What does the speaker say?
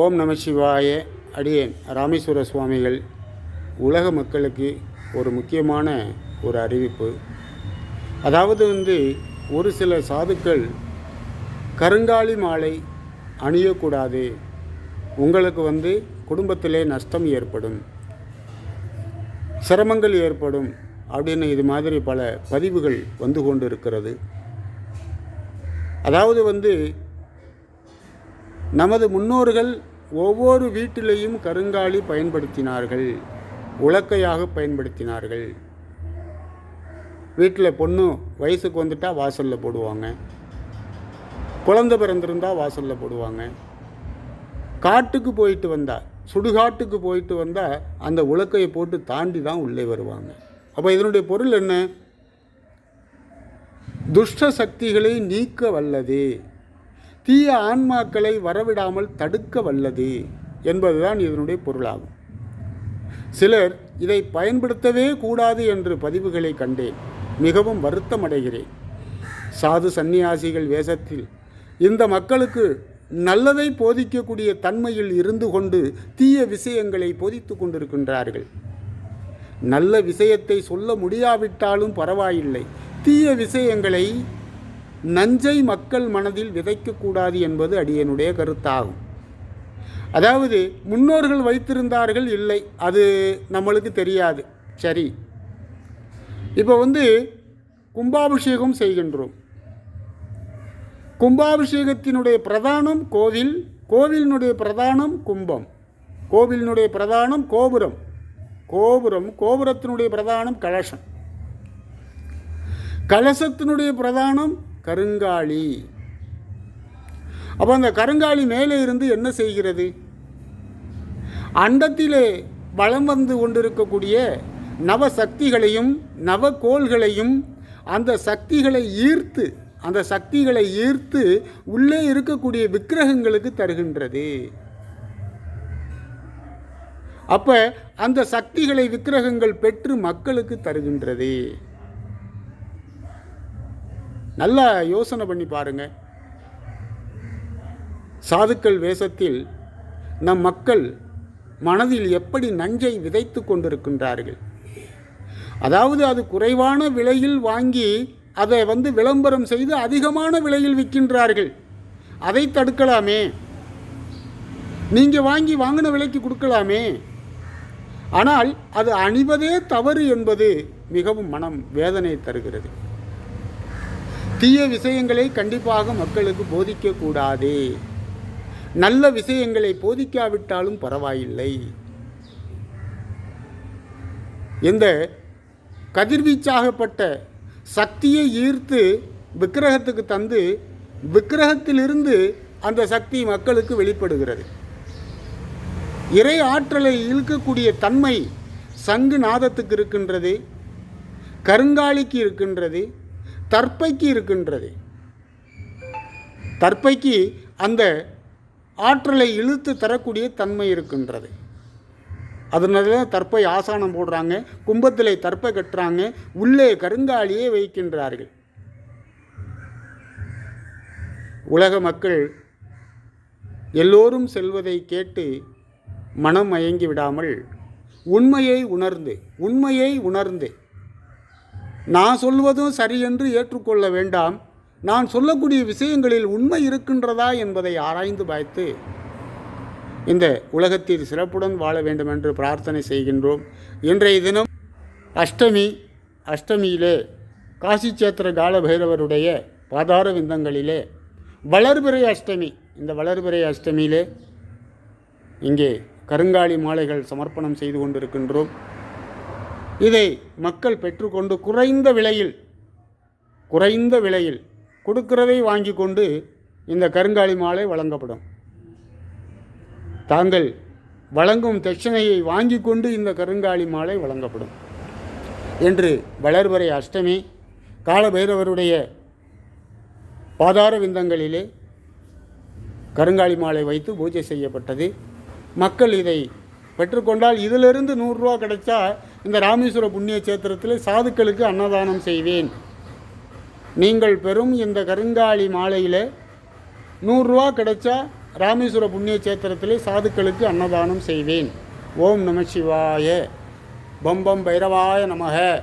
ஓம் நம சிவாய. அடியேன் ராமேஸ்வர சுவாமிகள். உலக மக்களுக்கு ஒரு முக்கியமான ஒரு அறிவிப்பு. அதாவது வந்து ஒரு சில சாதுக்கள் கருங்காலி மாலை அணியக்கூடாது. உங்களுக்கு வந்து குடும்பத்திலே நஷ்டம் ஏற்படும். சிரமங்கள் ஏற்படும் அப்படின்னு இது மாதிரி பல பதிவுகள் வந்து கொண்டு இருக்கிறது அதாவது வந்து நமது முன்னோர்கள் ஒவ்வொரு வீட்டிலேயும் கருங்காலி பயன்படுத்தினார்கள் உலக்கையாக பயன்படுத்தினார்கள். வீட்டில் பொண்ணு வயசுக்கு வந்துட்டால் வாசலில் போடுவாங்க. குழந்தை பிறந்திருந்தால் வாசலில் போடுவாங்க. காட்டுக்கு போயிட்டு வந்தால் சுடுகாட்டுக்கு போயிட்டு வந்தால் அந்த உலக்கையை போட்டு தாண்டி தான் உள்ளே வருவாங்க. அப்போ இதனுடைய பொருள் என்ன? துஷ்ட சக்திகளை நீக்க வல்லது. தீய ஆன்மாக்களை வரவிடாமல் தடுக்க வல்லது என்பதுதான் இதனுடைய பொருளாகும். சிலர் இதை பயன்படுத்தவே கூடாது என்று பதிவுகளை கண்டேன். மிகவும் வருத்தம் அடைகிறேன் சாது சந்நியாசிகள் வேஷத்தில் இந்த மக்களுக்கு நல்லதை போதிக்கக்கூடிய தன்மையில் இருந்து கொண்டு தீய விஷயங்களை போதித்து கொண்டிருக்கின்றார்கள். நல்ல விஷயத்தை சொல்ல முடியாவிட்டாலும் பரவாயில்லை. தீய விஷயங்களை நஞ்சை மக்கள் மனதில் விதைக்கக்கூடாது என்பது அடியனுடைய கருத்தாகும். அதாவது முன்னோர்கள் வைத்திருந்தார்கள் இல்லை அது நம்மளுக்கு தெரியாது. சரி. இப்போ வந்து கும்பாபிஷேகம் செய்கின்றோம். கும்பாபிஷேகத்தினுடைய பிரதானம் கோவில் கோவிலினுடைய பிரதானம் கும்பம் கோவிலினுடைய பிரதானம் கோபுரம் கோபுரம் கோபுரத்தினுடைய பிரதானம் கலசம். கலசத்தினுடைய பிரதானம் கருங்காலி. அப்போ அந்த கருங்காலி மேலே இருந்து என்ன செய்கிறது? அண்டத்திலே வளம் வந்து கொண்டிருக்கக்கூடிய நவ சக்திகளையும் நவகோள்களையும் அந்த சக்திகளை ஈர்த்து அந்த சக்திகளை ஈர்த்து உள்ளே இருக்கக்கூடிய விக்கிரகங்களுக்கு தருகின்றது. அப்போ அந்த சக்திகளை விக்கிரகங்கள் பெற்று மக்களுக்கு தருகின்றது. நல்லா யோசனை பண்ணி பாருங்கள் சாதுக்கள் வேஷத்தில் நம் மக்கள் மனதில் எப்படி நஞ்சை விதைத்து கொண்டிருக்கின்றார்கள். அதாவது அது குறைவான விலையில் வாங்கி அதை வந்து விளம்பரம் செய்து அதிகமான விலையில் விற்கின்றார்கள். அதை தடுக்கலாமே. நீங்கள் வாங்கி வாங்கின விலைக்கு கொடுக்கலாமே. ஆனால் அது அணிவதே தவறு என்பது மிகவும் மனம் வேதனை தருகிறது. தீய விஷயங்களை கண்டிப்பாக மக்களுக்கு போதிக்கக்கூடாது. நல்ல விஷயங்களை போதிக்காவிட்டாலும் பரவாயில்லை. இந்த கதிர்வீச்சாகப்பட்ட சக்தியை ஈர்த்து விக்கிரகத்துக்கு தந்து விக்கிரகத்திலிருந்து அந்த சக்தி மக்களுக்கு வெளிப்படுகிறது. இறை ஆற்றலை இழுக்கக்கூடிய தன்மை சங்கு நாதத்துக்கு இருக்கின்றது கருங்காலிக்கு இருக்கின்றது தற்பைக்கு இருக்கின்றது. தற்பைக்கு அந்த ஆற்றலை இழுத்து தரக்கூடிய தன்மை இருக்கின்றது. அதனால தான் தற்பை ஆசானம் போடுறாங்க கும்பத்தில் தற்பை கட்டுறாங்க உள்ளே கருங்காலியே வைக்கின்றார்கள். உலக மக்கள் எல்லோரும் செல்வதை கேட்டு மனம் மயங்கி விடாமல் உண்மையை உணர்ந்து உண்மையை உணர்ந்து நான் சொல்வதும் சரி என்று ஏற்றுக்கொள்ள வேண்டாம். நான் சொல்லக்கூடிய விஷயங்களில் உண்மை இருக்கின்றதா என்பதை ஆராய்ந்து பார்த்து இந்த உலகத்தில் சிறப்புடன் வாழ வேண்டும் என்று பிரார்த்தனை செய்கின்றோம். இன்றைய தினம் அஷ்டமி அஷ்டமியிலே காசி சேத்திர கால பைரவருடைய பாதார விந்தங்களிலே வளர்பிறை அஷ்டமி இந்த வளர்பிறை அஷ்டமியிலே இங்கே கருங்காலி மாலைகள் சமர்ப்பணம் செய்து கொண்டிருக்கின்றோம். இதை மக்கள் பெற்றுக்கொண்டு குறைந்த விலையில் குறைந்த விலையில் கொடுக்கிறதை வாங்கி கொண்டு இந்த கருங்காலி மாலை வழங்கப்படும். தாங்கள் வழங்கும் தட்சணையை வாங்கி கொண்டு இந்த கருங்காலி மாலை வழங்கப்படும் என்று வளர்வரை அஷ்டமி காலபைரவருடைய பாதார விந்தங்களிலே கருங்காலி மாலை வைத்து பூஜை செய்யப்பட்டது. மக்கள் இதை பெற்றுக்கொண்டால் இதிலிருந்து நூறுரூவா கிடைச்சா இந்த ராமேஸ்வர புண்ணிய சேத்திரத்தில் சாதுக்களுக்கு அன்னதானம் செய்வேன். நீங்கள் பெறும் இந்த கருங்காலி மாலையில் நூறுரூவா கிடைச்சா ராமேஸ்வர புண்ணிய சேத்திரத்திலே சாதுக்களுக்கு அன்னதானம் செய்வேன். ஓம் நம சிவாய. பம்பம் பைரவாய நமக.